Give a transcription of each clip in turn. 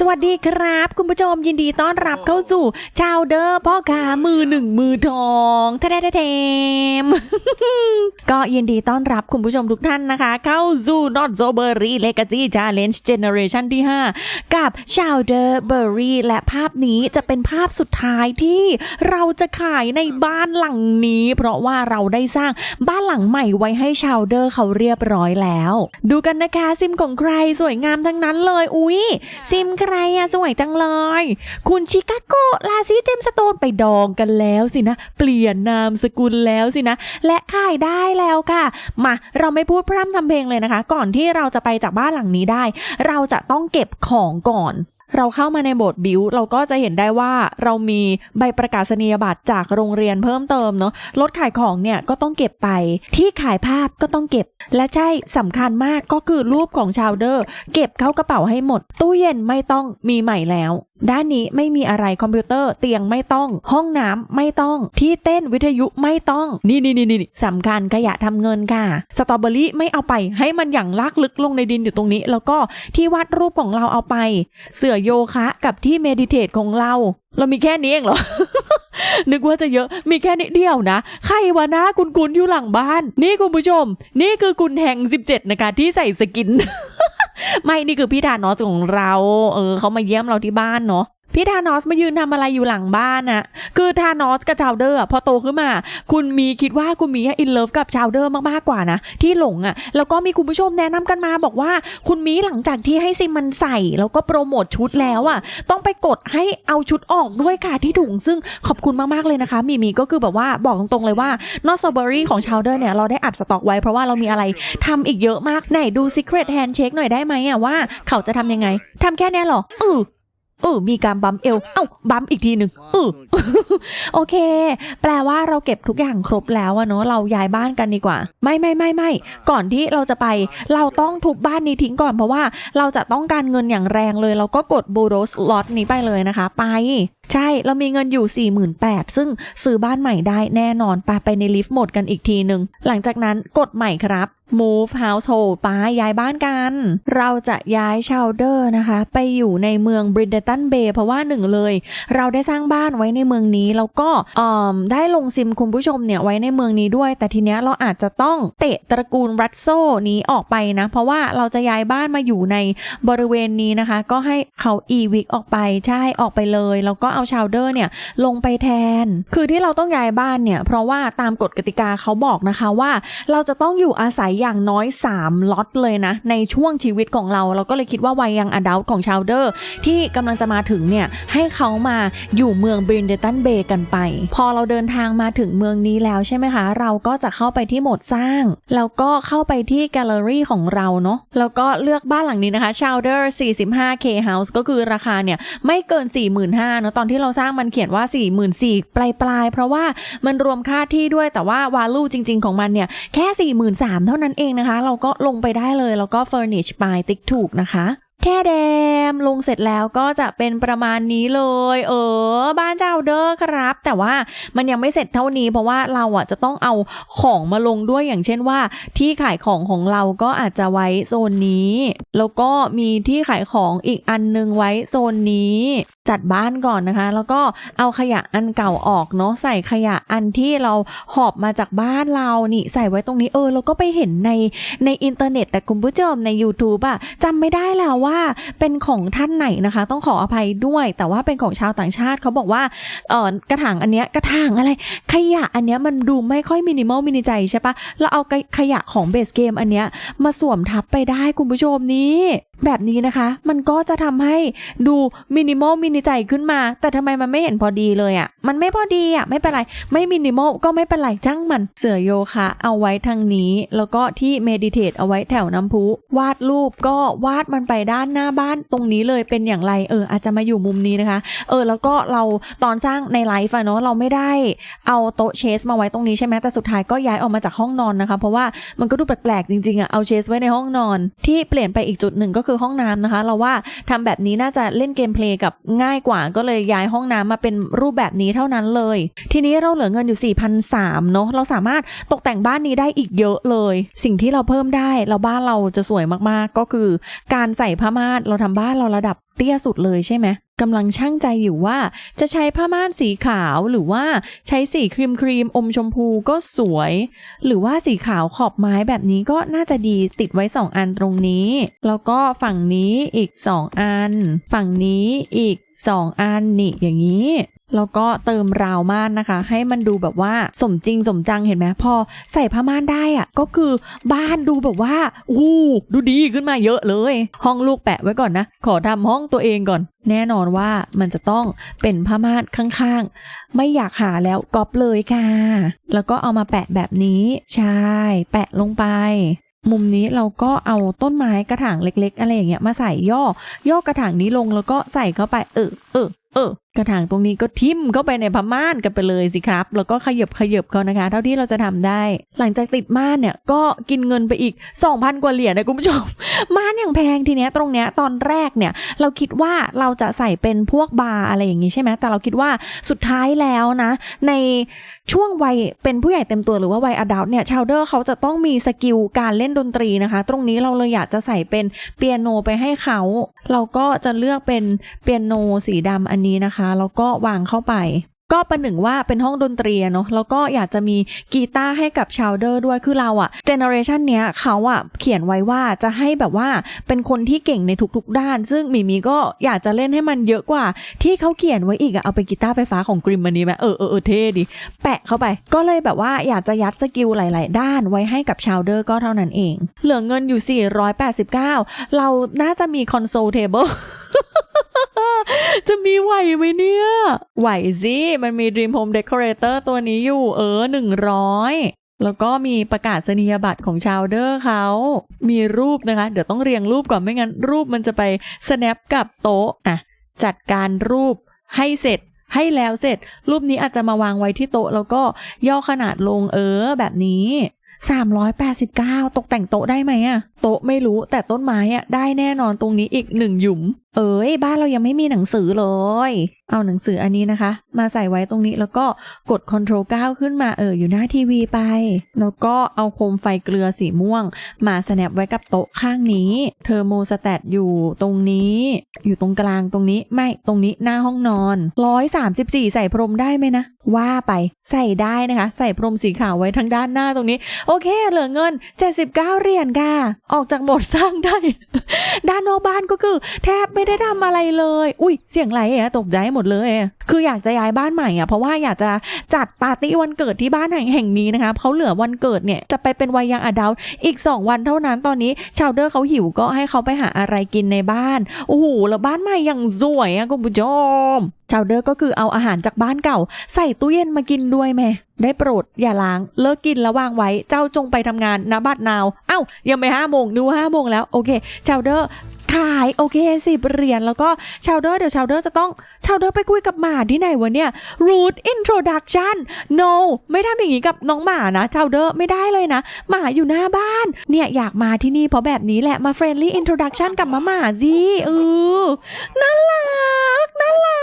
สวัสดีครับ คุณผู้ชมยินดีต้อนรับเข้าสู่ ชาวเดอร์พ่อค้ามือหนึ่งมือทองแท้ๆเทมก็ยินดีต้อนรับคุณผู้ชมทุกท่านนะคะ เข้าสู่ Not So Berry Legacy Challenge Generation ที่ 5 กับชาวเดอร์เบอรี่และภาพนี้จะเป็นภาพสุดท้ายที่เราจะขายในบ้านหลังนี้ เพราะว่าเราได้สร้างบ้านหลังใหม่ไว้ให้ชาวเดอร์เขาเรียบร้อยแล้ว ดูกันนะคะซิมของใครสวยงามทั้งนั้นเลย อุ๊ยซิมใครอะไรอะสวยจังเลย คุณชิคาโกลาซีเจมสโตนไปดองกันแล้วสินะ เปลี่ยนนามสกุลแล้วสินะ และขายได้แล้วค่ะ มาเราไม่พูดพร่ำทำเพลงเลยนะคะ ก่อนที่เราจะไปจากบ้านหลังนี้ได้ เราจะต้องเก็บของก่อน เราเข้ามาในโบสถ์บิวเราก็จะเห็นได้ว่าเรามีใบประกาศนียบัตรจากโรงเรียนเพิ่มเติมเนาะรถขายของเนี่ยก็ต้องเก็บไป ที่ขายภาพก็ต้องเก็บ และใช่สำคัญมากก็คือรูปของชาวเดอร์ เก็บเข้ากระเป๋าให้หมด ตู้เย็นไม่ต้องมีใหม่แล้ว ด้านนี้ไม่มีอะไรคอมพิวเตอร์เตียงไม่ต้อง ห้องน้ำไม่ต้อง ที่เต้นวิทยุไม่ต้อง นี่นี่นี่นี่สำคัญขยะทำเงินค่ะสตรอเบอรี่ไม่เอาไปให้มันอย่างลากลึกลงในดินอยู่ตรงนี้ แล้วก็ที่วาดรูปของเราเอาไป เสื่อโยคะกับที่เมดิเทตของเรา เรามีแค่นี้เองเหรอนึกว่าจะเยอะมีแค่นี้เดียวนะ ใครวะนะคุณคุณอยู่หลังบ้าน นี่คุณผู้ชม นี่คือคุณแห่ง 17 นะคะที่ใส่สกิน ไม่นี่คือพี่ดานอสของเรา เออเขามาเยี่ยมเราที่บ้านเนาะ พี่ทานอสมายืนทำอะไรอยู่หลังบ้านอะคือทานอสกับชาวเดอร์พอโตขึ้นมา คุณมีคิดว่าคุณมีอินเลิฟกับชาวเดอร์มากๆกว่านะ ที่หลงอะแล้วก็มีคุณผู้ชมแนะนำกันมาบอกว่า คุณมีหลังจากที่ให้ซิมมันใส่ แล้วก็โปรโมทชุดแล้วอะต้องไปกดให้เอาชุดออกด้วยค่ะที่ถุงซึ่งขอบคุณมากๆเลยนะคะ มีมีก็คือแบบว่าบอกตรงๆเลยว่านอสเบอรี่ของชาวเดอร์เนี่ยเราได้อัดสต็อกไว้เพราะว่าเรามีอะไรทำอีกเยอะมากไหนดู Secret Handshake หน่อยได้ไหมอะว่าเขาจะทำยังไงทำแค่นี้หรอเออ ออมีการบัมเอว เอ้าบัมอีกทีหนึ่งเออโอเค แปลว่าเราเก็บทุกอย่างครบแล้วอะเนาะเราย้ายบ้านกันดีกว่า ไม่ไม่ไม่ไม่ก่อนที่เราจะไป เราต้องทุบบ้านนี้ทิ้งก่อนเพราะว่าเราจะต้องการเงินอย่างแรงเลย เราก็กดบูโรสล็อตนี้ไปเลยนะคะ ไปใช่ เรามีเงินอยู่ 48,000 ซึ่งซื้อบ้านใหม่ได้แน่นอนไปไปในลิฟต์โหมดกันอีกทีหนึ่ง หลังจากนั้นกดใหม่ครับ move household ไปย้ายบ้านกัน เราจะย้ายชาวเดอร์นะคะ ไปอยู่ในเมืองบริดตันเบย์เพราะว่าหนึ่งเลย เราได้สร้างบ้านไว้ในเมืองนี้แล้วก็เอ่อได้ลงซิมคุณผู้ชมเนี่ยไว้ในเมืองนี้ด้วย แต่ทีเนี้ยเราอาจจะต้องเตะตระกูลรัตโซนี้ออกไปนะ เพราะว่าเราจะย้ายบ้านมาอยู่ในบริเวณนี้นะคะ ก็ให้เขาอีวิกออกไปใช่ออกไปเลย แล้วก็เอาชาวเดอร์เนี่ยลงไปแทน คือที่เราต้องย้ายบ้านเนี่ยเพราะว่าตามกฎกติกาเขาบอกนะคะว่า เราจะต้องอยู่อาศัยอย่างน้อย 3 ล็อตเลยนะ ในช่วงชีวิตของเรา เราก็เลยคิดว่าวัยยังอดัลของชาวเดอร์ ที่กำลังจะมาถึงเนี่ย ให้เขามาอยู่เมืองบรินเดตันเบย์กันไป พอเราเดินทางมาถึงเมืองนี้แล้วใช่ไหมคะ เราก็จะเข้าไปที่โหมดสร้าง แล้วก็เข้าไปที่แกลเลอรี่ของเราเนาะแล้วก็เลือกบ้านหลังนี้นะคะ Chowder 45k house ก็คือราคาเนี่ยไม่เกิน 45,000เนอะตอนที่เราสร้างมันเขียนว่า 44,000ปลายปลายเพราะว่ามันรวมค่าที่ด้วยแต่ว่าวาลูจริง ๆของมันเนี่ยแค่ 43,000เท่านั้นเองนะคะ เราก็ลงไปได้เลย แล้วก็ furnish ไปติ๊กถูกนะคะ แค่แดมลงเสร็จแล้วก็จะเป็นประมาณนี้เลย เออ บ้านเจ้าเด้อครับ แต่ว่ามันยังไม่เสร็จเท่านี้เพราะว่าเราอะจะต้องเอาของมาลงด้วยอย่างเช่นว่า ที่ขายของของเราก็อาจจะไว้โซนนี้ แล้วก็มีที่ขายของอีกอันนึงไว้โซนนี้ จัดบ้านก่อนนะคะ แล้วก็เอาขยะอันเก่าออกเนาะใส่ขยะอันที่เราหอบมาจากบ้านเรานี่ใส่ไว้ตรงนี้เออเราก็ไปเห็นในในอินเทอร์เน็ตแต่คุณผู้ชมใน YouTube อะจำไม่ได้แล้วว่าเป็นของท่านไหนนะคะ ต้องขออภัยด้วย แต่ว่าเป็นของชาวต่างชาติเขาบอกว่าเออกระถางอันเนี้ยกระถางอะไร ขยะอันเนี้ยมันดูไม่ค่อยมินิมอลมินิใจใช่ปะแล้วเอาขยะของเบสเกมอันเนี้ยมาสวมทับไปได้คุณผู้ชมนี้ แบบนี้นะคะ มันก็จะทำให้ดูมินิมอลมินิใจขึ้นมา แต่ทำไมมันไม่เห็นพอดีเลยอะ่ะ มันไม่พอดีอะ่ะ ไม่เป็นไร ไม่มินิมอลก็ไม่เป็นไรจ้างมัน เสือโยคะ เอาไว้ทางนี้ แล้วก็ที่เมดิเทตเอาไว้แถวน้ำพุ วาดรูปก็วาดมันไปด้านหน้าบ้านตรงนี้เลยเป็นอย่างไร เออ อาจจะมาอยู่มุมนี้นะคะ เออ แล้วก็เราตอนสร้างในไลฟ์อะเนาะ เราไม่ได้เอาโต๊ะเชสมาไว้ตรงนี้ใช่ไหมแต่สุดท้ายก็ย้ายออกมาจากห้องนอนนะคะ เพราะว่ามันก็ดูแปลกๆจริงๆอะเอาเชสไว้ในห้องนอน ที่เปลี่ยนไปอีกจุดหนึ่งก็คือห้องน้ำนะคะ เราว่าทำแบบนี้น่าจะเล่นเกมเพลย์กับง่ายกว่า ก็เลยย้ายห้องน้ำมาเป็นรูปแบบนี้เท่านั้นเลย ทีนี้เราเหลือเงินอยู่4,300เนาะเราสามารถตกแต่งบ้านนี้ได้อีกเยอะเลย สิ่งที่เราเพิ่มได้เราบ้านเราจะสวยมากๆก็คือ การใส่ผ้าม่านเราทำบ้านเราระดับเตี้ยสุดเลยใช่ไหม กำลังช่างใจอยู่ว่าจะใช้ผ้าม่านสีขาวหรือว่าใช้สีครีมครีมอมชมพูก็สวย หรือว่าสีขาวขอบไม้แบบนี้ก็น่าจะดีติดไว้ 2 อันตรงนี้ แล้วก็ฝั่งนี้อีก 2 อัน ฝั่งนี้อีก 2 อันนี่อย่างนี้ แล้วก็เติมราวม่านนะคะ ให้มันดูแบบว่าสมจริงสมจังเห็นไหมพอใส่ผ้าม่านได้อะก็คือบ้านดูแบบว่าอู้ดูดีขึ้นมาเยอะเลย ห้องลูกแปะไว้ก่อนนะ ขอทำห้องตัวเองก่อน แน่นอนว่ามันจะต้องเป็นผ้าม่านข้างๆ ไม่อยากหาแล้วก๊อปเลยค่ะ แล้วก็เอามาแปะแบบนี้ใช่แปะลงไปมุมนี้เราก็เอาต้นไม้กระถางเล็ก ๆ อะไรอย่างเงี้ยมาใส่ย่อย่อกระถางนี้ลงแล้วก็ใส่เข้าไปเออเออเออกระถางตรงนี้ก็ทิ่มเข้าไปในผ้าม่านกันไปเลยสิครับ แล้วก็ขยับขยับเขานะคะ เท่าที่เราจะทำได้ หลังจากติดม่านเนี่ยก็กินเงินไปอีก 2,000 กว่าเหรียญนะคุณผู้ชม ม่านอย่างแพงทีเนี้ยตรงเนี้ยตอนแรกเนี่ย เราคิดว่าเราจะใส่เป็นพวกบาร์อะไรอย่างงี้ใช่ไหมแต่เราคิดว่าสุดท้ายแล้วนะ ในช่วงวัยเป็นผู้ใหญ่เต็มตัวหรือว่าวัยอดัลเนี่ยชาวเดอร์เขาจะต้องมีสกิลการเล่นดนตรีนะคะ ตรงนี้เราเลยอยากจะใส่เป็นเปียโนไปให้เขา เราก็จะเลือกเป็นเปียโนสีดำอันนี้นะคะแล้วก็วางเข้าไป ก็ประหนึ่งว่าเป็นห้องดนตรีเนาะแล้วก็อยากจะมีกีตาร์ให้กับชาวเดอร์ด้วยคือเราอะเจเนอเรชันเนี้ยเขาอะเขียนไว้ว่าจะให้แบบว่าเป็นคนที่เก่งในทุกๆ ด้าน ซึ่งมีมีก็อยากจะเล่นให้มันเยอะกว่า ที่เขาเขียนไว้อีกอะเอาไปนกีตาร์ไฟฟ้าของกริมมันนี้ไหมเออเออเออเท่ดีแปะเข้าไป ก็เลยแบบว่าอยากจะยัดสกิลหลาย ๆ ด้านไว้ให้กับชาวเดอร์ก็เท่านั้นเอง เหลือเงินอยู่ 489 เราน่าจะมีคอนโซลเทเบิล จะมีไหวไหมเนี่ย ไหวสิมันมี Dream Home Decorator ตัวนี้อยู่เออ100แล้วก็มีประกาศนียบัตรของชาวเดอร์เขา มีรูปนะคะ เดี๋ยวต้องเรียงรูปก่อนไม่งั้น รูปมันจะไป snap กับโต๊ะอะจัดการรูปให้เสร็จให้แล้วเสร็จ รูปนี้อาจจะมาวางไว้ที่โต๊ะ แล้วก็ย่อขนาดลงเออแบบนี้ 389 ตกแต่งโต๊ะได้ไหมอะโต๊ะไม่รู้แต่ต้นไม้อะได้แน่นอนตรงนี้อีกหนึ่งหยุม เอ้ย บ้านเรายังไม่มีหนังสือเลย เอาหนังสืออันนี้นะคะ มาใส่ไว้ตรงนี้แล้วก็กด Ctrl 9 ขึ้นมาเอออยู่หน้าทีวีไป แล้วก็เอาโคมไฟเกลือสีม่วง มาสแนปไว้กับโต๊ะข้างนี้ เทอร์โมสแตทอยู่ตรงนี้ อยู่ตรงกลางตรงนี้ไม่ตรงนี้หน้าห้องนอน 134 ใส่พรมได้ไหมนะ ว่าไปใส่ได้นะคะ ใส่พรมสีขาวไว้ทางด้านหน้าตรงนี้ โอเค เหลือเงิน 79 เหรียญค่ะออกจากโหมดสร้างได้ ด้านนอกบ้านก็คือ แทบไม่ได้ทำอะไรเลย อุ้ยเสียงไรอะตกใจหมดเลยอะ คืออยากจะย้ายบ้านใหม่อะเพราะว่าอยากจะจัดปาร์ตี้วันเกิดที่บ้านแห่งแห่งนี้นะคะเขาเหลือวันเกิดเนี่ยจะไปเป็นวัยยังอดัลอีก 2 วันเท่านั้นตอนนี้ชาวเดอร์เขาหิวก็ให้เขาไปหาอะไรกินในบ้านโอ้โหแล้วบ้านใหม่อยังสวยอะคุณผู้ชมชาวเดอร์ก็คือเอาอาหารจากบ้านเก่า ใส่ตู้เย็นมากินด้วยแม่ได้โปรดอย่าล้างเลิกกินแล้ววางไว้เจ้าจงไปทำงานนะบัดนาว เอ้ายังไม่ห้าโมงดูห้าโมงแล้วโอเคชาวเดอร์ ขายโอเคสิบเหรียญแล้วก็ชาวเดอร์เดี๋ยวชาวเดอร์จะต้องชาวเดอร์ไปคุยกับหมาที่ไหนวะเนี่ย root introduction no ไม่ทำอย่างนี้กับน้องหมานะชาวเดอร์ไม่ได้เลยนะ หมาอยู่หน้าบ้าน เนี่ยอยากมาที่นี่เพราะแบบนี้แหละมา friendly introduction กับหมาหมาสิเออน่ารักน่ารั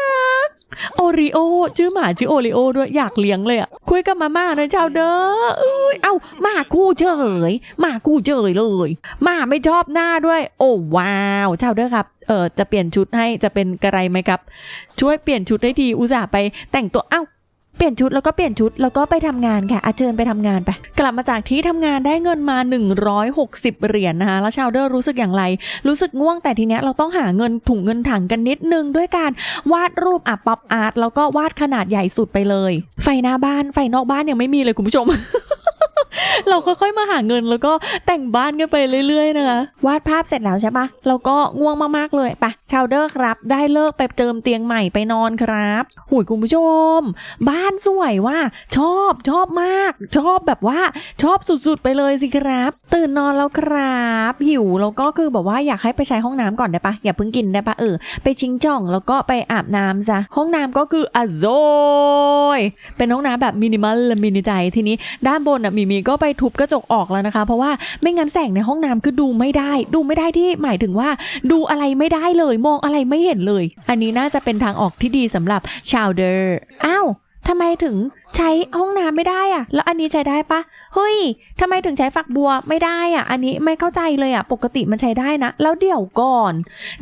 กโอริโอชื่อหมาชื่อโอริโอด้วยอยากเลี้ยงเลยอะคุยกับมาม่าหน่อยชาวเด้อเอ้ยเอาหมาคู่เฉยหมาคู่เฉยเลยหมาไม่ชอบหน้าด้วย โอ้ว้าวชาวเด้อครับเออจะเปลี่ยนชุดให้จะเป็นกระไรไหมครับ ช่วยเปลี่ยนชุดได้ทีอุตส่าห์ไปแต่งตัวเอ้า เปลี่ยนชุดแล้วก็เปลี่ยนชุดแล้วก็ไปทำงานค่ะอาเชิญไปทำงานไป กลับมาจากที่ทำงานได้เงินมา 160 เหรียญนนะคะ แล้วชาวเดอร์รู้สึกอย่างไร รู้สึกง่วงแต่ทีเนี้ยเราต้องหาเงินถุงเงินถังกันนิดนึงด้วยการวาดรูปอะป๊อปอาร์ตแล้วก็วาดขนาดใหญ่สุดไปเลย ไฟหน้าบ้านไฟนอกบ้านยังไม่มีเลยคุณผู้ชม เราค่อยๆมาหาเงินแล้วก็แต่งบ้านกันไปเรื่อยๆนะคะวาดภาพเสร็จแล้วใช่ปะแล้วก็ง่วงมากๆเลยไปชาวเดอร์ครับ ได้เลิกไปเจิมเตียงใหม่ไปนอนครับหุยคุณผู้ชม บ้านสวยว่า ชอบชอบมาก ชอบแบบว่าชอบสุดๆไปเลยสิครับ ตื่นนอนแล้วครับ หิวแล้วก็คือแบบว่าอยากให้ไปใช้ห้องน้ำก่อนได้ปะอย่าเพิ่งกินได้ปะเออไปชิงจ่องแล้วก็ไปอาบน้ำซะห้องน้ำก็คืออะโซยเป็นห้องน้ำแบบมินิมอลและมินิใจทีนี้ด้านบนอะมีมีก็ไปทุบกระจกออกแล้วนะคะ เพราะว่าไม่งั้นแสงในห้องน้ำคือดูไม่ได้ ดูไม่ได้ที่หมายถึงว่า ดูอะไรไม่ได้เลย มองอะไรไม่เห็นเลย อันนี้น่าจะเป็นทางออกที่ดีสำหรับชาวเดอร์อ้าว ทำไมถึงใช้ห้องน้ำไม่ได้อะแล้วอันนี้ใช้ได้ปะเฮ้ยทำไมถึงใช้ฝักบัวไม่ได้อะอันนี้ไม่เข้าใจเลยอะปกติมันใช้ได้นะ แล้วเดี๋ยวก่อน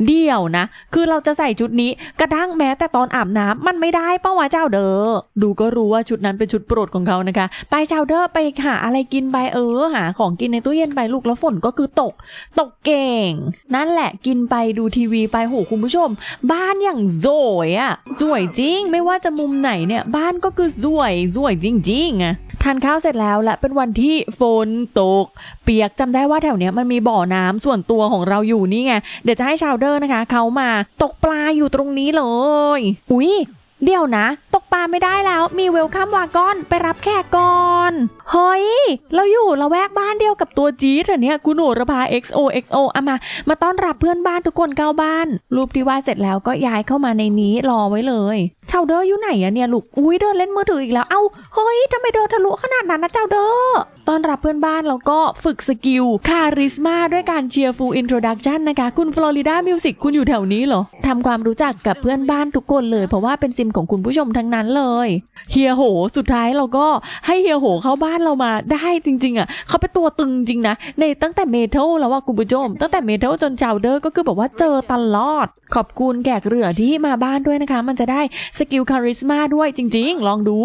เดี๋ยวนะ คือเราจะใส่ชุดนี้กระทั่งแม้แต่ตอนอาบน้ำมันไม่ได้ป้าวะเจ้าเด้อ ดูก็รู้ว่าชุดนั้นเป็นชุดโปรดของเขานะคะ ไปเจ้าเด้อไปหาอะไรกินไปเออหาของกินในตู้เย็นไปลูกแล้วฝนก็คือตก ตกเก่ง นั่นแหละกินไปดูทีวีไปโหคุณผู้ชม บ้านอย่างสวยอะสวยจริงไม่ว่าจะมุมไหนเนี่ยบ้านก็คือสวยสวยจริงๆอะทานข้าวเสร็จแล้วและเป็นวันที่ฝนตก เปียกจำได้ว่าแถวเนี้ยมันมีบ่อน้ำส่วนตัวของเราอยู่นี่ไง เดี๋ยวจะให้ชาวเดอร์นะคะ เขามาตกปลาอยู่ตรงนี้เลย อุ้ย เดี๋ยวนะ ตกปลาไม่ได้แล้วมีเวลคัมวากอนไปรับแขกก่อนเฮ้ยเราอยู่ละแวกบ้านเดียวกับตัวจี๊ดเหรอเนี่ยคุณหนูระพา XOXO เอามา มาต้อนรับเพื่อนบ้านทุกคนเข้าบ้าน รูปที่วาดเสร็จแล้วก็ย้ายเข้ามาในนี้รอไว้เลยชาวเดออยู่ไหนอะเนี่ยลูกอุ้ยเดินเล่นมือถืออีกแล้วเอ้าเฮ้ยทำไมเดินทะลุขนาดนั้นนะเจ้าเดอต้อนรับเพื่อนบ้านแล้วก็ฝึกสกิลคาริสมาด้วยการเชียร์ฟูลอินโทรดักชันนะคะ คุณฟลอริดามิวสิกคุณอยู่แถวนี้เหรอทำความรู้จักกับเพื่อนบ้านทุกคนเลย เพราะว่าเป็นซิมของคุณผู้ชมทั้งนั้นเลยเฮียโห สุดท้ายเราก็ให้เฮียโหเข้าบ้านเรามาได้จริง ๆ อะ เขาเป็นตัวตึงจริงนะ ในตั้งแต่เมทัลแล้วว่าคุณผู้ชม ตั้งแต่เมทัลจนชาวเดอร์ก็คือแบบว่าเจอตลอด ขอบคุณแขกเรือที่มาบ้านด้วยนะคะ มันจะได้สกิลคาริสมาด้วยจริง ๆ ลองดู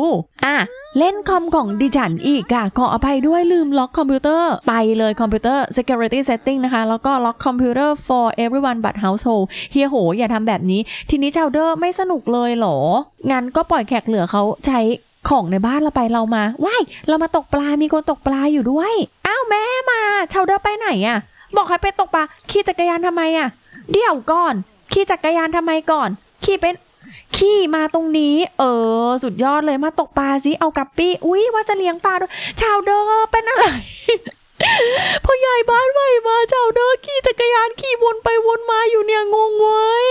อะเล่นคอมของดิฉันอีกอะขออภัยด้วยลืมล็อกคอมพิวเตอร์ ไปเลยคอมพิวเตอร์ security setting นะคะ แล้วก็ล็อกคอมพิวเตอร์ for everyone but household เฮียโห อย่าทำแบบนี้ ทีนี้ชาวเดอร์ไม่สนุกเลยเหรอ งั้นก็ปล่อยแขกเหลือเขาใช้ของในบ้านเราไปเรามา ว้าย เรามาตกปลา มีคนตกปลาอยู่ด้วย อ้าวแม่มาชาวเดอร์ไปไหนอะบอกให้ไปตกปลา ขี่จักรยานทำไมอะเดี๋ยวก่อน ขี่จักรยานทำไมก่อน ขี่เป็น ขี่มาตรงนี้ เออ สุดยอดเลยมาตกปลาสิเอากัปปี้ อุ้ยว่าจะเลี้ยงปลาด้วยชาวเดอร์เป็นอะไรพ่อใหญ่บ้านใหม่มาชาวเดอร์ขี่จักรยานขี่วนไปวนมาอยู่เนี่ยงงเว้ย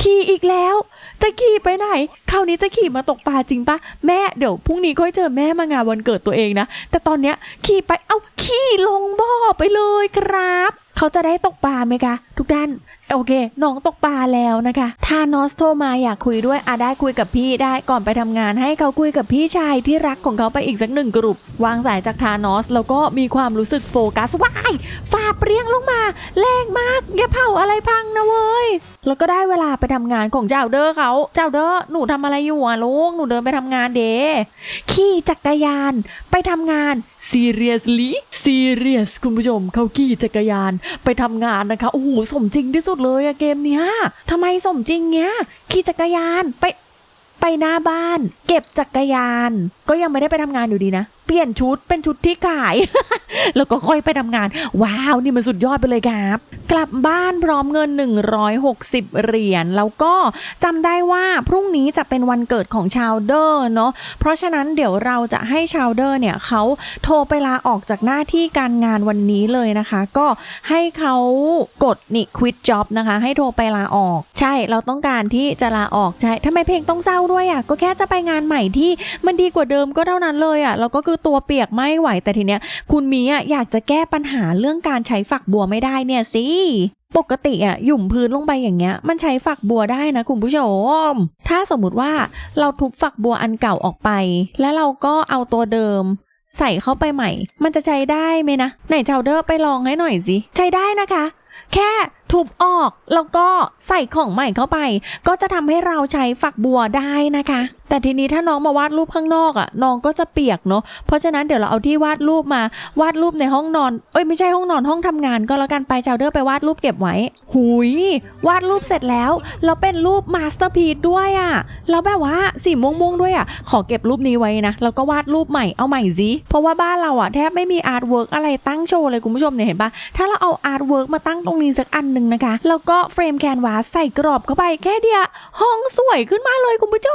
ขี่อีกแล้ว จะขี่ไปไหน คราวนี้จะขี่มาตกปลาจริงปะแม่เดี๋ยวพรุ่งนี้ค่อยเจอแม่มางานวันเกิดตัวเองนะ แต่ตอนเนี้ยขี่ไปเอ้าขี่ลงบ่อไปเลยครับ เขาจะได้ตกปลาไหมคะ ทุกท่าน โอเค น้องตกปลาแล้วนะคะถ้านอสโทรมาอยากคุยด้วยอาได้คุยกับพี่ได้ก่อนไปทำงานให้เขาคุยกับพี่ชายที่รักของเขาไปอีกสักหนึ่งกลุ่มวางสายจากทานอสแล้วก็มีความรู้สึกโฟกัสว้ายฟาเปรี้ยงลงมาแรงมากอย่าเผาอะไรพังนะเว้ยแล้วก็ได้เวลาไปทำงานของเจ้าเด้อเขาเจ้าเด้อหนูทำอะไรอยู่อะลูกหนูเดินไปทำงานเดขี่จักรยาน ไปทำงาน seriously serious คุณผู้ชมเขาขี่จักรยานไปทำงานนะคะโอ้โหสมจริงที่สุดเลยอะเกมเนี้ยทำไมสมจริงเนี้ยขี่จักรยานไปไปหน้าบ้าน เก็บจักรยาน ก็ยังไม่ได้ไปทำงานอยู่ดีนะ เปลี่ยนชุดเป็นชุดที่ขาย แล้วก็ค่อยไปทำงาน ว้าว นี่มันสุดยอดไปเลยครับ กลับบ้านพร้อมเงิน 160 เหรียญแล้วก็จำได้ว่าพรุ่งนี้จะเป็นวันเกิดของชาวเดอร์เนาะเพราะฉะนั้นเดี๋ยวเราจะให้ชาวเดอร์เนี่ยเขาโทรไปลาออกจากหน้าที่การงานวันนี้เลยนะคะ ก็ให้เขากดนี่ quit job นะคะ ให้โทรไปลาออก ใช่เราต้องการที่จะลาออกใช่ทำไมเพลงต้องเศร้าด้วยอะก็แค่จะไปงานใหม่ที่มันดีกว่าเดิมก็เท่านั้นเลยอะแล้วก็คือตัวเปียกไม่ไหวแต่ทีเนี้ยคุณมีอะอยากจะแก้ปัญหาเรื่องการใช้ฝักบัวไม่ได้เนี่ยสิปกติอะหยุ่มพื้นลงไปอย่างเงี้ย มันใช้ฝักบัวได้นะคุณผู้ชม ถ้าสมมุติว่าเราทุบฝักบัวอันเก่าออกไป แล้วเราก็เอาตัวเดิม ใส่เข้าไปใหม่ มันจะใช้ได้ไหมนะไหนเจ้าเดอร์ไปลองให้หน่อยสิใช้ได้นะคะ แค่ ทุบออกแล้วก็ใส่ของใหม่เข้าไป ก็จะทำให้เราใช้ฝักบัวได้นะคะ แต่ทีนี้ถ้าน้องมาวาดรูปข้างนอกอะน้องก็จะเปียกเนาะเพราะฉะนั้นเดี๋ยวเราเอาที่วาดรูปมาวาดรูปในห้องนอนเอ้ยไม่ใช่ห้องนอนห้องทำงาน ก็แล้วกันไปเจ้าเดอร์ไปวาดรูปเก็บไว้ หุยวาดรูปเสร็จแล้วเราเป็นรูปมาสเตอร์พีซด้วยอะแล้วแบบว่าสีม่วงๆด้วยอะ ขอเก็บรูปนี้ไว้นะแล้วก็วาดรูปใหม่เอาใหม่สิเพราะว่าบ้านเราอะแทบไม่มีอาร์ตเวิร์กอะไรตั้งโชว์เลยคุณผู้ชมเนี่ยเห็นปะถ้าเราเอาอาร์ตเวิร์กมาตั้งตรงนี้สักอันหนึ่งนะคะ แล้วก็เฟรมแคนวาสใส่กรอบเข้าไปแค่เดียวห้องสวยขึ้นมาเลยคุณผู้ช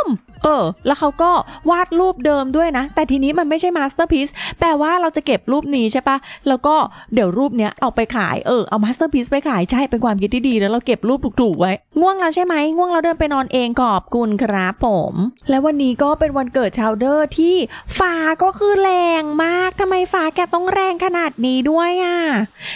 มเออ แล้วเขาก็วาดรูปเดิมด้วยนะ แต่ทีนี้มันไม่ใช่มาสเตอร์พีซแปลว่าเราจะเก็บรูปนี้ใช่ปะแล้วก็เดี๋ยวรูปเนี้ยเอาไปขาย เออ เอามาสเตอร์พีซไปขาย ใช่ เป็นความคิดที่ดี แล้วเราเก็บรูปถูกๆไว้ ง่วงแล้วใช่ไหม ง่วงแล้วเดินไปนอนเองขอบคุณครับผม และวันนี้ก็เป็นวันเกิดชาวเดอร์ที่ฟ้าก็คือแรงมากทำไมฟ้าแกต้องแรงขนาดนี้ด้วยอะ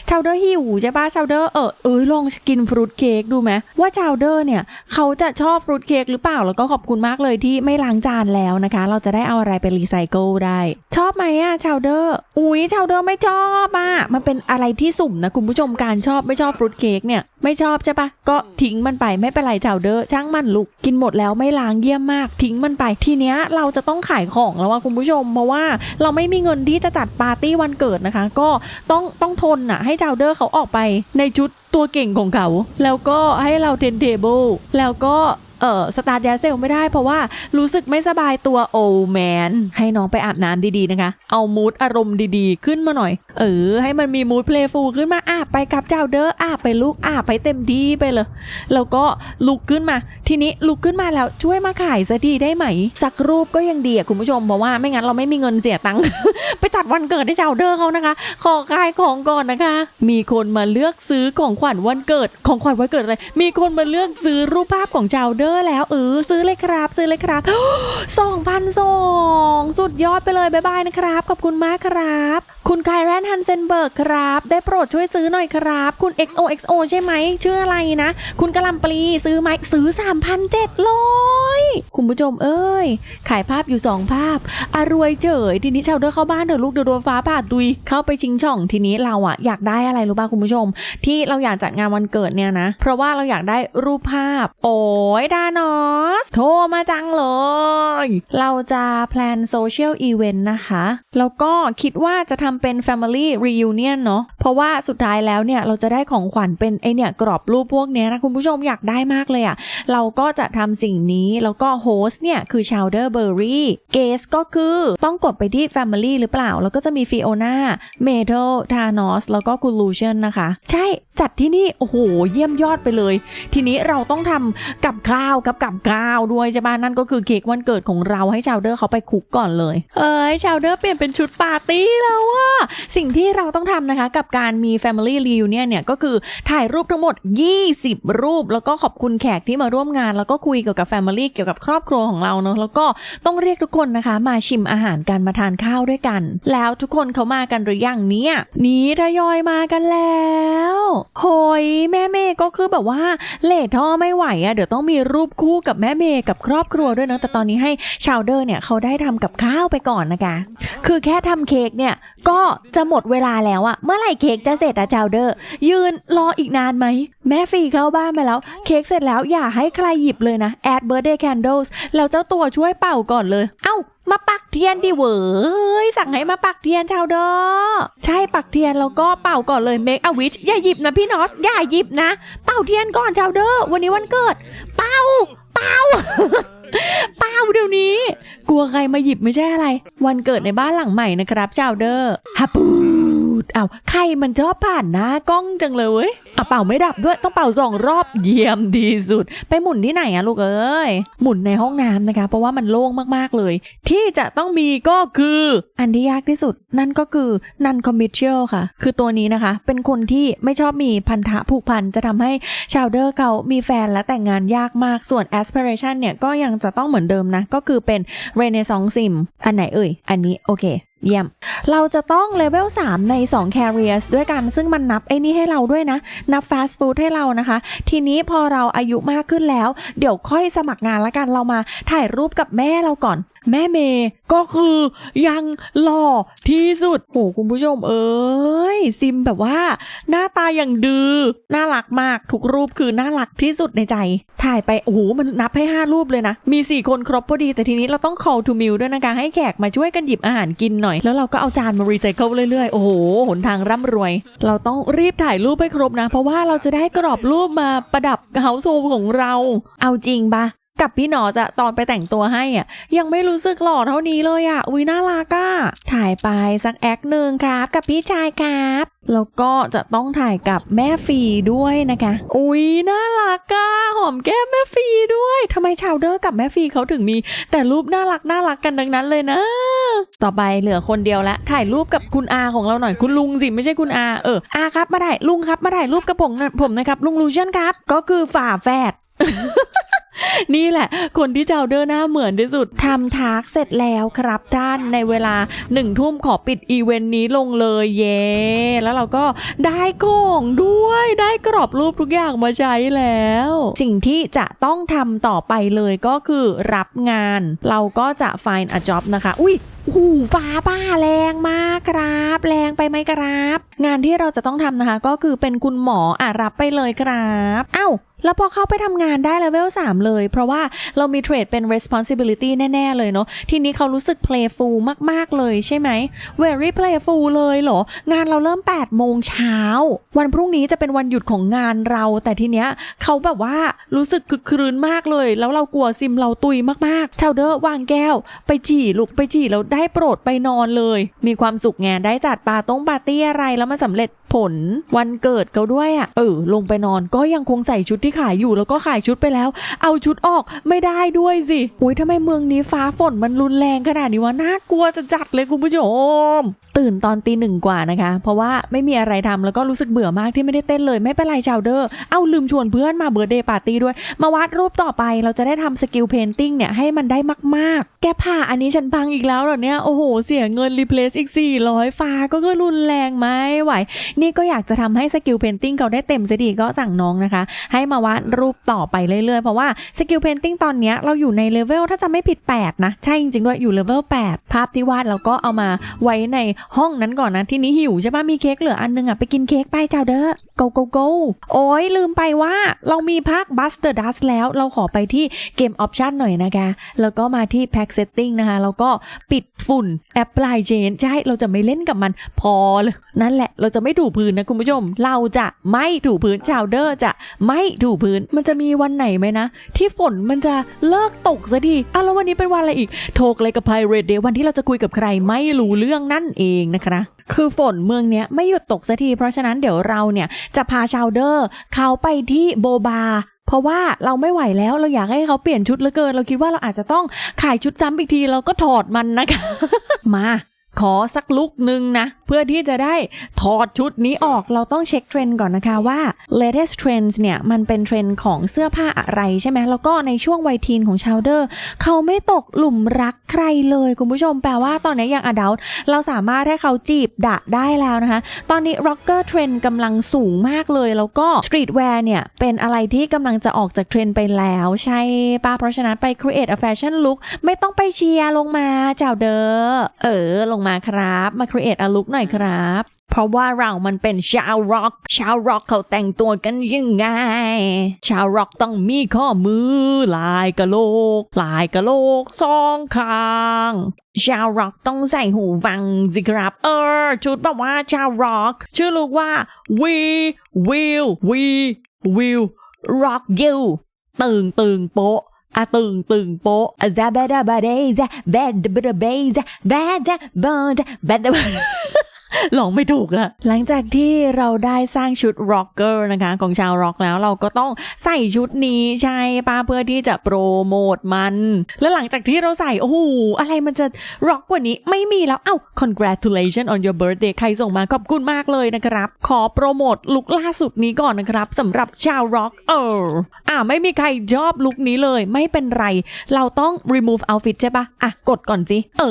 ชาวเดอร์หิวใช่ปะชาวเดอร์เออเอ้ยลองกินฟรุตเค้กดูไหมว่าชาวเดอร์เนี่ยเขาจะชอบฟรุตเค้กหรือเปล่า แล้วก็ขอบคุณมากเลยที่ไม่ล้างจานแล้วนะคะ เราจะได้เอาอะไรไปรีไซเคิลได้ ชอบไหมอะชาวเดอร์ อุ๊ยชาวเดอร์ไม่ชอบอะมันเป็นอะไรที่สุ่มนะคุณผู้ชมการชอบไม่ชอบฟรุตเค้กเนี่ยไม่ชอบใช่ปะก็ทิ้งมันไปไม่เป็นไรชาวเดอร์ช่างมันลูกกินหมดแล้วไม่ล้างเยี่ยมมาก ทิ้งมันไปทีเนี้ยเราจะต้องขายของแล้วว่าคุณผู้ชมเพราะว่าเราไม่มีเงินที่จะจัดปาร์ตี้วันเกิดนะคะ ก็ต้องต้องทนอะให้ชาวเดอร์เขาออกไปในชุดตัวเก่งของเขา แล้วก็ให้เราเทนเทเบิลแล้วก็ เออสตาร์ดเซลไม่ได้เพราะว่ารู้สึกไม่สบายตัวโอแมนให้น้องไปอาบน้ำดีๆนะคะ เอามูดอารมณ์ดีๆ ขึ้นมาหน่อย เออ ให้มันมีมูดเพลย์ฟูลขึ้นมาอาบไปกับเจ้าเด้ออาบไปลูกอาบไปเต็มที่ไปเลย แล้วก็ลุกขึ้นมา ทีนี้ลุกขึ้นมาแล้วช่วยมาขายซะดีได้ไหม สักรูปก็ยังดีอะคุณผู้ชมเพราะว่าไม่งั้นเราไม่มีเงินเสียตังค์ไปจัดวันเกิดให้ชาเดอร์เขานะคะ ขอขายของก่อนนะคะ มีคนมาเลือกซื้อของขวัญวันเกิดของขวัญวันเกิดอะไรมีคนมาเลือกซื้อรูปภาพของชาเดอร์แล้วเออซื้อเลยครับ ซื้อเลยครับสองพันสองสุดยอดไปเลยบายบายนะครับ ขอบคุณมากครับ คุณไคแรนฮันเซนเบิร์กครับ ได้โปรดช่วยซื้อหน่อยครับ คุณ XOXO ใช่ไหมชื่ออะไรนะ คุณกะลำปลีซื้อไหมซื้อ 3,700 คุณผู้ชมเอ้ย ขายภาพอยู่ 2 ภาพอรวยเจยทีนี้ชาวเดอร์เข้าบ้านเถอะลูกเดือดโดนฟ้าผ่าตุยเข้าไปชิงช่องทีนี้เราอะอยากได้อะไรรู้ป่ะคุณผู้ชม ที่เราอยากจัดงานวันเกิดเนี่ยนะ เพราะว่าเราอยากได้รูปภาพ โอ้ยดานอสโทรมาจังเลย เราจะแพลนโซเชียลอีเวนต์นะคะ แล้วก็คิดว่าจะทำเป็น Family Reunion เนาะเพราะว่าสุดท้ายแล้วเนี่ย เราจะได้ของขวัญเป็นไอเนี่ยกรอบรูปพวกเนี้ยนะคุณผู้ชมอยากได้มากเลยอะ่ะ เราก็จะทำสิ่งนี้ แล้วก็โฮสต์เนี่ย คือ Chowder Berry เกสก็คือต้องกดไปที่ Family หรือเปล่า แล้วก็จะมีฟิโอนาเมทัลทานอสแล้วก็คูลูเชนนะคะ ใช่จัดที่นี่ โอ้โห เยี่ยมยอดไปเลย ทีนี้เราต้องทำกับข้าวกับกับข้าวด้วยใช่ปะนั่นก็คือเค้กวันเกิดของเราให้ชาวเดอร์เขาไปคุกก่อนเลย เอ้ยชาวเดอร์เปลี่ยนเป็นชุดปาร์ตี้แล้วอะสิ่งที่เราต้องทำนะคะกับการมี Family Reunion เนี่ยก็คือถ่ายรูปทั้งหมด 20 รูป แล้วก็ขอบคุณแขกที่มาร่วมงาน แล้วก็คุยเกี่ยวกับ Family เกี่ยวกับครอบครัวของเราเนาะแล้วก็ต้องเรียกทุกคนนะคะ มาชิมอาหารกันมาทานข้าวด้วยกัน แล้วทุกคนเขามากันหรือยังเนี่ยนี่ทยอยมากันแล้วโหยแม่เมย์ก็คือแบบว่าเลทท่อไม่ไหวอะเดี๋ยวต้องมีรููปคู่กับแม่เมย์กับครอบครัวด้วยนะแต่ตอนนี้ให้ชาวเดอร์เนี่ยเขาได้ทำกับข้าวไปก่อนนะคะ คือแค่ทำเค้กเนี่ยก็จะหมดเวลาแล้วอะเมื่อไหร่เค้กจะเสร็จอะชาวเดอร์ ยืนรออีกนานไหม แม่ฟีเข้าบ้านมาแล้ว เค้กเสร็จแล้วอย่าให้ใครหยิบเลยนะ add birthday candles แล้วเจ้าตัวช่วยเป่าก่อนเลย เอ้า มาปักเทียนดิเว้ยสั่งให้มาปักเทียนชาวเดอ ใช่ปักเทียนแล้วก็เป่าก่อนเลยเมคอวิชอย่าหยิบนะพี่นอสอย่าหยิบนะ เป่าเทียนก่อนชาวเดอวันนี้วันเกิด เป่า เป่า เป่าเดี๋ยวนี้ กลัวใครมาหยิบไม่ใช่อะไร วันเกิดในบ้านหลังใหม่นะครับชาวเดอฮับปู ดอ้าใครมันชอบผ่านหน้ากล้องจังเลยเว้ยอะเป่าไม่ดับด้วยต้องเป่าสองรอบเยี่ยมดีสุด ไปหมุนที่ไหนอะลูกเอ้ยหมุนในห้องน้ำนะคะ เพราะว่ามันโล่งมากๆเลย ที่จะต้องมีก็คืออันที่ยากที่สุด นั่นก็คือ non commercial ค่ะ คือตัวนี้นะคะ เป็นคนที่ไม่ชอบมีพันธะผูกพันจะทำให้ชาวเดอร์เขามีแฟนและแต่งงานยากมากส่วน aspiration เนี่ยก็ยังจะต้องเหมือนเดิมนะ ก็คือเป็น Renaissance Sim อันไหนเอ่ย อันนี้โอเค เยี่ยม เราจะต้องเลเวล 3 ใน 2 carriers ด้วยกัน ซึ่งมันนับไอ้นี่ให้เราด้วยนะ นับ fast food ให้เรานะคะ ทีนี้พอเราอายุมากขึ้นแล้ว เดี๋ยวค่อยสมัครงานละกัน เรามาถ่ายรูปกับแม่เราก่อน แม่เมย์ก็คือยังหล่อที่สุดโหคุณผู้ชมเอ้ย ซิมแบบว่า หน้าตาอย่างดื้อ น่ารักมาก ทุกรูปคือน่ารักที่สุดในใจ ถ่ายไป โอ้โห มันนับให้ 5 รูปเลยนะ มี 4 คนครบพอดี แต่ทีนี้เราต้อง call to meal ด้วยนะคะ ให้แขกมาช่วยกันหยิบอาหารกินหน่อยแล้วเราก็เอาจานมารีไซเคิลเรื่อยๆ โอ้โห หนทางร่ำรวย เราต้องรีบถ่ายรูปให้ครบนะ เพราะว่าเราจะได้กรอบรูปมาประดับเฮาส์โซของเรา เอาจริงปะ กับพี่หนอจะตอนไปแต่งตัวให้อะยังไม่รู้สึกหล่อเท่านี้เลยอะอุ้ยน่ารักอะถ่ายไปสักแอคหนึ่งครับกับพี่ชายครับแล้วก็จะต้องถ่ายกับแม่ฟีด้วยนะคะ อุ้ยน่ารักอะหอมแก้มแม่ฟีด้วยทำไมชาวเดอร์กับแม่ฟีเขาถึงมี แต่รูปน่ารักน่ารักกันดังนั้นเลยนะ ต่อไปเหลือคนเดียวล้วถ่ายรูปกับคุณอาของเราหน่อยคุณลุงสิไม่ใช่คุณอาเอออาครับมาถ่ายลุงครับมาถ่ายรูปกับผมผมนะครับลุงลูเชนครับ ก็คือฝาแฝด นี่แหละ คนที่เจ้าเดอร์หน้าเหมือนที่สุดทำทากเสร็จแล้วครับท่านในเวลาหนึ่งทุ่มขอปิดอีเวนต์นี้ลงเลยเย่แล้วเราก็ได้ของด้วยได้กรอบรูปทุกอย่างมาใช้แล้ว สิ่งที่จะต้องทำต่อไปเลยก็คือรับงาน เราก็จะ find a job นะคะ อุ้ยหูฟ้าป้าแรงมากครับ แรงไปไหมครับ งานที่เราจะต้องทำนะคะ ก็คือเป็นคุณหมออะรับไปเลยครับ เอ้า แล้วพอเข้าไปทำงานได้เลเวล3เลย เพราะว่าเรามีเทรดเป็น responsibility แน่ ๆ เลยเนาะทีนี้เขารู้สึก playful มาก ๆ เลยใช่ไหม very playful เลยเหรอ งานเราเริ่ม 8 โมงเช้า วันพรุ่งนี้จะเป็นวันหยุดของงานเรา แต่ทีเนี้ยเขาแบบว่ารู้สึกคึกครืนมากเลย แล้วเรากลัวซิมเราตุยมากๆชาวเดอร์วางแก้ว ไปจี่ลุกไปจี่แล้วได้โปรดไปนอนเลย มีความสุขไงได้จัดปาต้งปาร์ตี้อะไรแล้วมันสำเร็จผลวันเกิดเขาด้วยอะ่ะเออลงไปนอนก็ยังคงใส่ชุดที่ขายอยู่แล้วก็ขายชุดไปแล้ว เอาชุดออกไม่ได้ด้วยสิอุ้ยทำไมเมืองนี้ฟ้าฝนมันรุนแรงขนาดนี้วะน่ากลัวจะจัดเลยคุณผู้ชม ตื่นตอนตีหนึ่งกว่านะคะ เพราะว่าไม่มีอะไรทำแล้วก็รู้สึกเบื่อมากที่ไม่ได้เต้นเลยไม่เป็นไรชาวเดอร์เอาลืมชวนเพื่อนมาเบ r ร์เดย์ปาร์ตี้ด้วย มาวาดรูปต่อไปเราจะได้ทำสกิลเพนติ้งเนี่ยให้มันได้มากๆ แกผ่าอันนี้ฉันพังอีกแล้วเหรอเนี่ยโอ้โหเสียเงินรีเพลซอีก 400 ฟ้าก็คือรุนแรงไหมไหว นี่ก็อยากจะทำให้สกิลเพนติ้งเขาได้เต็มซะดีก็สั่งน้องนะคะ ให้มาวาดรูปต่อไปเรื่อยๆ เพราะว่าสกิลเพนติ้งตอนนี้เราอยู่ในเลเวลถ้าจะไม่ผิด 8 นะ ใช่จริงๆด้วยอยู่เลเวล8 ภาพที่วาดเราก็เอามาไว้ในห้องนั้นก่อนนะ ที่นี้หิวใช่ปะมีเค้กเหลืออันนึงอะไปกินเค้กไปเจ้าเด้อ go go go โอ้ยลืมไปว่าเรามีภาค Buster Dust แล้วเราขอไปที่เกมออปชันหน่อยนะคะแล้วก็มาที่ Pack Setting นะคะ แล้วก็ปิดฝุ่น Apply Chain ใช่เราจะไม่เล่นกับมันพอเลยนั่นแหละเราจะไม่ถูพื้นนะคุณผู้ชม เราจะไม่ถูพื้นชาวเดอร์จะไม่ถูพื้น มันจะมีวันไหนไหมนะ ที่ฝนมันจะเลิกตกสักทีอ้าวแล้ววันนี้เป็นวันอะไรอีก โทรเลยกับ Pirate Day วันที่เราจะคุยกับใครไม่รู้เรื่องนั่นเองนะคะคือฝนเมืองเนี้ยไม่หยุดตกสักที เพราะฉะนั้นเดี๋ยวเราเนี่ยจะพาชาวเดอร์เขาไปที่โบบา เพราะว่าเราไม่ไหวแล้วเราอยากให้เขาเปลี่ยนชุดเหลือเกิน เราคิดว่าเราอาจจะต้องขายชุดซ้ำอีกทีเราก็ถอดมันนะคะ มา ขอสักลุกหนึ่งนะ เพื่อที่จะได้ถอดชุดนี้ออกเราต้องเช็คเทรนด์ก่อนนะคะว่า latest trends เนี่ย มันเป็นเทรนด์ของเสื้อผ้าอะไรใช่ไหมแล้วก็ในช่วงวัยทีนของชาวเดอร์ เขาไม่ตกหลุมรักใครเลยคุณผู้ชมแปลว่าตอนนี้อย่าง adult เราสามารถให้เขาจีบดะได้แล้วนะคะ ตอนนี้ rocker trend กำลังสูงมากเลย แล้วก็ streetwear เนี่ย เป็นอะไรที่กำลังจะออกจากเทรนด์ไปแล้วใช่ป่ะเพราะฉะนั้นไป create a fashion look ไม่ต้องไปเชียร์ลงมาเจ้าเด้อเออลงมาาครับ มา create a look หน่อยครับ เพราะว่าเรามันเป็นชาวร็อก ชาวร็อกเขาแต่งตัวกันยังไง ชาวร็อกต้องมีข้อมือ ลายกะโหลก ลายกะโหลกสองข้างชาวร็อกต้องใส่หูฟังสิครับ เออ ชุดแบบว่าชาวร็อก ชื่อลูกว่า we will we will rock you ตึงตึงโป๊ะ อะตึงตึงโป๊ะอะซาบะดาบะเดซาแบดบะดาเบซาแบดาบะดาแบดา ลองไม่ถูกอะหลังจากที่เราได้สร้างชุดร็อกเกอร์นะคะ ของชาวร็อกแล้วเราก็ต้องใส่ชุดนี้ใช่ป้าเพื่อที่จะโปรโมทมัน แล้วหลังจากที่เราใส่ โอ้โห อะไรมันจะร็อกกว่านี้ไม่มีแล้ว เอ้า congratulation on your birthday ใครส่งมาขอบคุณมากเลยนะครับ ขอโปรโมทลุคล่าสุดนี้ก่อนนะครับสำหรับชาวร็อกเอออ่าไม่มีใครชอบลุคนี้เลยไม่เป็นไร เราต้อง remove outfit ใช่ปะอะกดก่อนสิเอ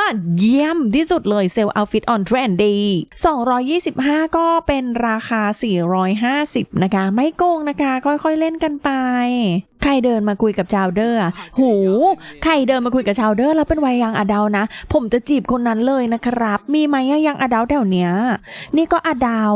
อ เยี่ยมที่สุดเลย sell outfit on trendy 225 ก็เป็นราคา 450 นะคะ ไม่โกงนะคะ ค่อยๆเล่นกันไปใครเดินมาคุยกับชาวเดอร์อะหู ใครเดินมาคุยกับชาวเดอร์แล้วเป็นวัยยังอดัลนะ ผมจะจีบคนนั้นเลยนะครับ มีไหมอะยังอดัลแถวเนี้ย นี่ก็อดัล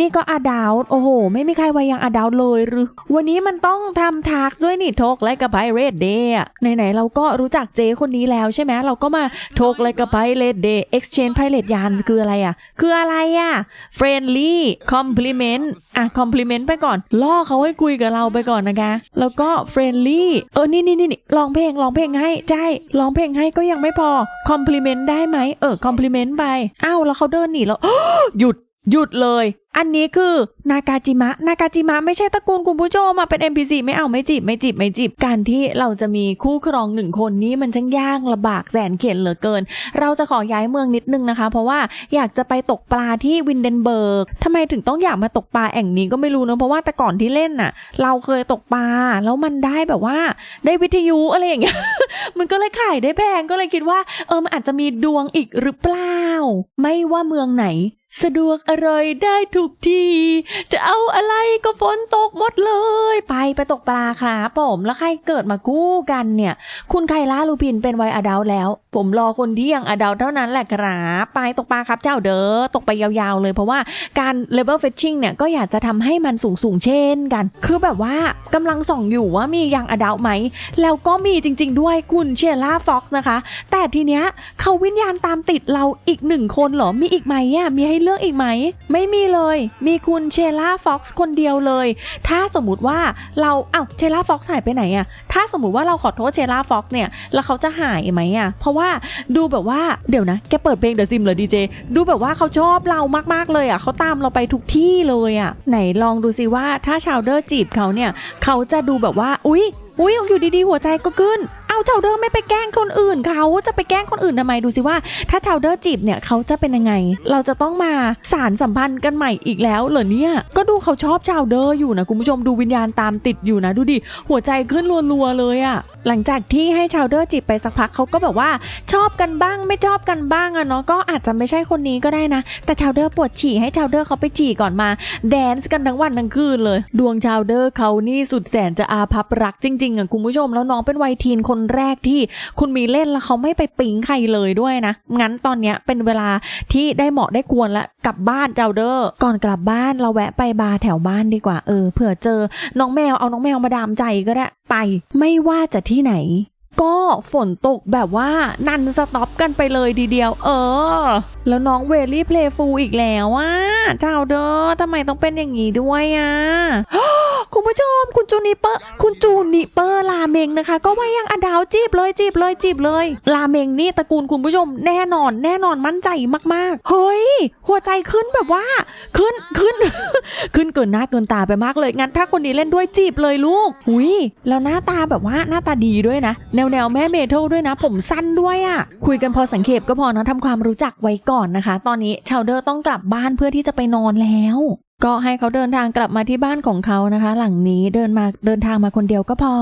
นี่ก็อดัลโอ้โห ไม่มีใครวัยยังอดัลเลยหรือ วันนี้มันต้องทำทากด้วยนี่ทกและกับไพเรดเดย์ไหนๆเราก็รู้จักเจคนนี้แล้วใช่ไหมเราก็มาทกและกับไพเรดเดย์ exchange ไพเรดยานคืออะไรอะคืออะไรอะ friendly compliment อะ compliment ไปก่อนล่อเขาให้คุยกับเราไปก่อนนะคะ แล้วก็เฟรนลี่เออนี่นี่นี่ร้องเพลงร้องเพลงให้ใช่ร้องเพลงให้ก็ยังไม่พอคอมพลีเมนต์ได้ไหมเออคอมพลีเมนต์ไปอ้าวแล้วเขาเดินหนีแล้วหยุด หยุดเลย อันนี้คือนากาจิมะ นากาจิมะไม่ใช่ตระกูลคุณผู้ชมมาเป็น NPC ไม่เอาไม่จีบไม่จีบไม่จีบการที่เราจะมีคู่ครองหนึ่งคนนี้มันช่างยากลำบากแสนเข็ญเหลือเกิน เราจะขอย้ายเมืองนิดนึงนะคะ เพราะว่าอยากจะไปตกปลาที่วินเดนเบิร์กทำไมถึงต้องอยากมาตกปลาแอ่งนี้ก็ไม่รู้นะเพราะว่าแต่ก่อนที่เล่นน่ะ เราเคยตกปลาแล้วมันได้แบบว่า ได้วิทยุอะไรอย่างเงี้ยมันก็เลยขายได้แพงก็เลยคิดว่า เออมันอาจจะมีดวงอีกหรือเปล่า ไม่ว่าเมืองไหน สะดวกอร่อยได้ทุกที่ จะเอาอะไรก็ฝนตกหมดเลย ไปไปตกปลาครับผมแล้วใครเกิดมากู้กันเนี่ย คุณไคล่าลูปินเป็นวัยอดัลแล้ว ผมรอคนที่ยังอดัลเท่านั้นแหละครับไปตกปลาครับเจ้าเด้อตกไปยาวๆเลยเพราะว่าการเลเวลเฟชชิ่งเนี่ยก็อยากจะทำให้มันสูงๆเช่นกัน คือแบบว่ากำลังส่องอยู่ว่ามียังอดัลไหม แล้วก็มีจริง ๆ ด้วยคุณเชียร่าฟ็อกซ์นะคะ แต่ทีเนี้ยเขาวิญญาณตามติดเราอีกหนึ่งคนเหรอมีอีกไหมอะมีให้เลือกอีกไหม ไม่มีเลย มีคุณเชล่าฟ็อกซ์คนเดียวเลย ถ้าสมมติว่าเราเอ้าเชล่าฟ็อกซ์หายไปไหนอะถ้าสมมติว่าเราขอโทษเชล่าฟ็อกซ์เนี่ย แล้วเขาจะหายไหมอะเพราะว่าดูแบบว่าเดี๋ยวนะ แกเปิดเพลงเดอะซิมเหรอดีเจ ดูแบบว่าเขาชอบเรามากๆเลยอะเขาตามเราไปทุกที่เลยอะไหนลองดูสิว่าถ้าชาวเดอร์จีบเขาเนี่ย เขาจะดูแบบว่า อุ๊ย อุ้ยอยู่ดีๆ หัวใจก็ขึ้น เอาชาวเดอร์ไม่ไปแกล้งคนอื่นเขาจะไปแกล้งคนอื่นทำไมดูสิว่า ถ้าชาวเดอร์จีบเนี่ยเขาจะเป็นยังไง เราจะต้องมาสารสัมพันธ์กันใหม่อีกแล้วเหรอเนี่ย ก็ดูเขาชอบชาวเดอร์อยู่นะคุณผู้ชมดูวิญญาณตามติดอยู่นะดูดิหัวใจขึ้นรัวๆเลยอะหลังจากที่ให้ชาวเดอร์จีบไปสักพักเขาก็แบบว่าชอบกันบ้างไม่ชอบกันบ้างอะเนาะก็อาจจะไม่ใช่คนนี้ก็ได้นะ แต่ชาวเดอร์ปวดฉี่ให้ชาวเดอร์เขาไปฉี่ก่อนมา แดนซ์กันทั้งวันทั้งคืนเลย ดวงชาวเดอร์เขานี่สุดแสนจะอาภัพรักจริงๆอะคุณผู้ชมแล้วน้องเป็นวัยทีนคนแรกที่คุณมีเล่นแล้วเขาไม่ไปปิ๊งใครเลยด้วยนะ งั้นตอนเนี้ยเป็นเวลาที่ได้เหมาะได้ควรแล้วกลับบ้านเจ้าเดอร์ก่อนกลับบ้านเราแวะไปบาร์แถวบ้านดีกว่าเออเผื่อเจอน้องแมวเอาน้องแมวมาดามใจก็ได้ไป ไม่ว่าจะที่ไหนก็ฝนตกแบบว่านันสต็อปกันไปเลยดีเดียว เออแล้วน้องเวลี่เพลฟูอีกแล้วอะเจ้าเด้อทำไมต้องเป็นอย่างนี้ด้วยอะคุณผู้ชมคุณจูนิเปอร์ คุณจูนิเปอร์ราเมงนะคะ ก็ว่ายังอดาวจีบเลยจีบเลยจีบเลยราเมงนี่ตระกูลคุณผู้ชมแน่นอน แน่นอนมั่นใจมากๆ เฮ้ย หัวใจขึ้นแบบว่า ขึ้นขึ้น ขึ้นเกินหน้าเกินตาไปมากเลยงั้นถ้าคนนี้เล่นด้วยจีบเลยลูกหุยแล้วหน้าตาแบบว่าหน้าตาดีด้วยนะ แนวแนวแม่เมทัลด้วยนะ ผมสั้นด้วยอะ่ะคุยกันพอสังเขปก็พอนะทำความรู้จักไว้ก่อนนะคะ ตอนนี้ชาวเดอร์ต้องกลับบ้านเพื่อที่จะไปนอนแล้ว ก็ให้เขาเดินทางกลับมาที่บ้านของเขานะคะ หลังนี้เดินมาเดินทางมาคนเดียวก็พอ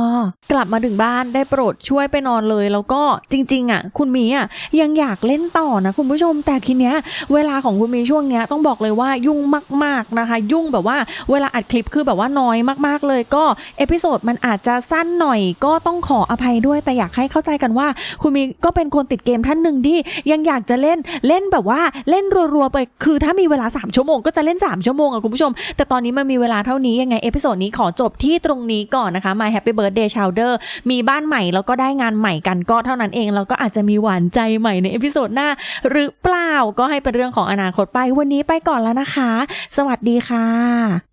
กลับมาถึงบ้านได้โปรดช่วยไปนอนเลย แล้วก็จริง ๆ อะ คุณมีอะยังอยากเล่นต่อนะคุณผู้ชมแต่ทีเนี้ย เวลาของคุณมีช่วงเนี้ยต้องบอกเลยว่ายุ่งมาก ๆนะคะ ยุ่งแบบว่าเวลาอัดคลิปคือแบบว่าน้อยมาก ๆ เลย ก็เอพิโซดมันอาจจะสั้นหน่อย ก็ต้องขออภัยด้วยแต่อยากให้เข้าใจกันว่า คุณมีก็เป็นคนติดเกมท่านหนึ่งที่ยังอยากจะเล่นเล่นแบบว่าเล่นรัวๆไปคือถ้ามีเวลา 3 ชั่วโมงก็จะเล่น 3 ชั่วโมงอะคุณคุณผู้ชม แต่ตอนนี้มันมีเวลาเท่านี้ยังไงเอพิโซดนี้ขอจบที่ตรงนี้ก่อนนะคะ My Happy Birthday Chowder มีบ้านใหม่แล้วก็ได้งานใหม่กันก็เท่านั้นเองแล้วก็อาจจะมีหวานใจใหม่ในเอพิโซดหน้า หรือเปล่าก็ให้เป็นเรื่องของอนาคตไปวันนี้ไปก่อนแล้วนะคะ สวัสดีค่ะ